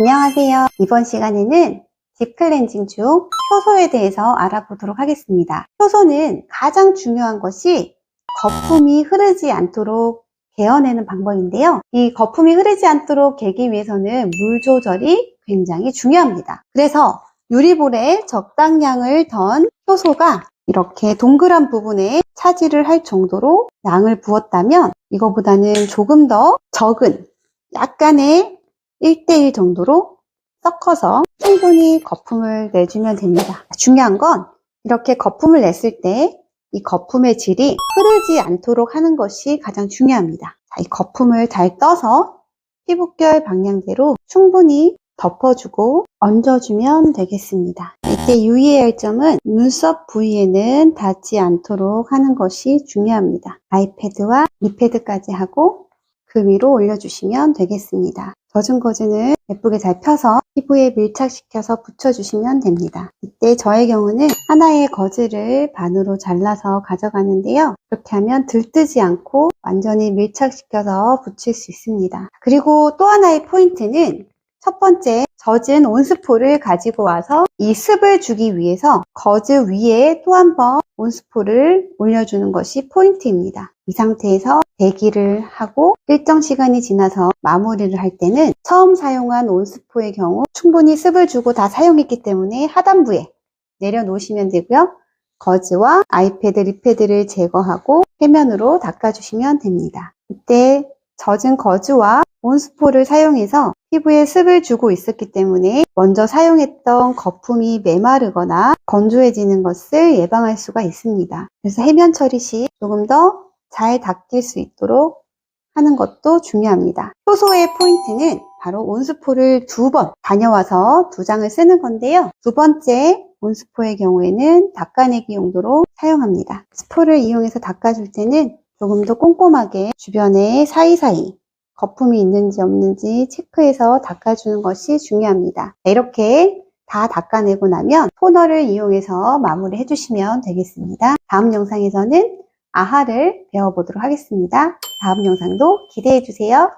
안녕하세요. 이번 시간에는 딥 클렌징 중 효소에 대해서 알아보도록 하겠습니다. 효소는 가장 중요한 것이 거품이 흐르지 않도록 개어내는 방법인데요. 이 거품이 흐르지 않도록 개기 위해서는 물 조절이 굉장히 중요합니다. 그래서 유리볼에 적당량을 던 효소가 이렇게 동그란 부분에 차지를 할 정도로 양을 부었다면 이거보다는 조금 더 적은 약간의 1대1 정도로 섞어서 충분히 거품을 내주면 됩니다. 중요한 건 이렇게 거품을 냈을 때 이 거품의 질이 흐르지 않도록 하는 것이 가장 중요합니다. 자, 이 거품을 잘 떠서 피부결 방향대로 충분히 덮어주고 얹어주면 되겠습니다. 이때 유의해야 할 점은 눈썹 부위에는 닿지 않도록 하는 것이 중요합니다. 아이패드와 리패드까지 하고 그 위로 올려주시면 되겠습니다. 젖은 거즈는 예쁘게 잘 펴서 피부에 밀착시켜서 붙여주시면 됩니다. 이때 저의 경우는 하나의 거즈를 반으로 잘라서 가져가는데요. 그렇게 하면 들뜨지 않고 완전히 밀착시켜서 붙일 수 있습니다. 그리고 또 하나의 포인트는 첫 번째, 젖은 온스포를 가지고 와서 이 습을 주기 위해서 거즈 위에 또 한 번 온스포를 올려주는 것이 포인트입니다. 이 상태에서 대기를 하고 일정 시간이 지나서 마무리를 할 때는 처음 사용한 온스포의 경우 충분히 습을 주고 다 사용했기 때문에 하단부에 내려놓으시면 되고요. 거즈와 아이패드, 리패드를 제거하고 해면으로 닦아주시면 됩니다. 이때 젖은 거즈와 온스포를 사용해서 피부에 습을 주고 있었기 때문에 먼저 사용했던 거품이 메마르거나 건조해지는 것을 예방할 수가 있습니다. 그래서 해면 처리 시 조금 더 잘 닦일 수 있도록 하는 것도 중요합니다. 효소의 포인트는 바로 온스포를 두 번 다녀와서 두 장을 쓰는 건데요. 두 번째 온스포의 경우에는 닦아내기 용도로 사용합니다. 스포를 이용해서 닦아줄 때는 조금 더 꼼꼼하게 주변에 사이사이 거품이 있는지 없는지 체크해서 닦아주는 것이 중요합니다. 이렇게 다 닦아내고 나면 토너를 이용해서 마무리 해주시면 되겠습니다. 다음 영상에서는 아하를 배워보도록 하겠습니다. 다음 영상도 기대해주세요.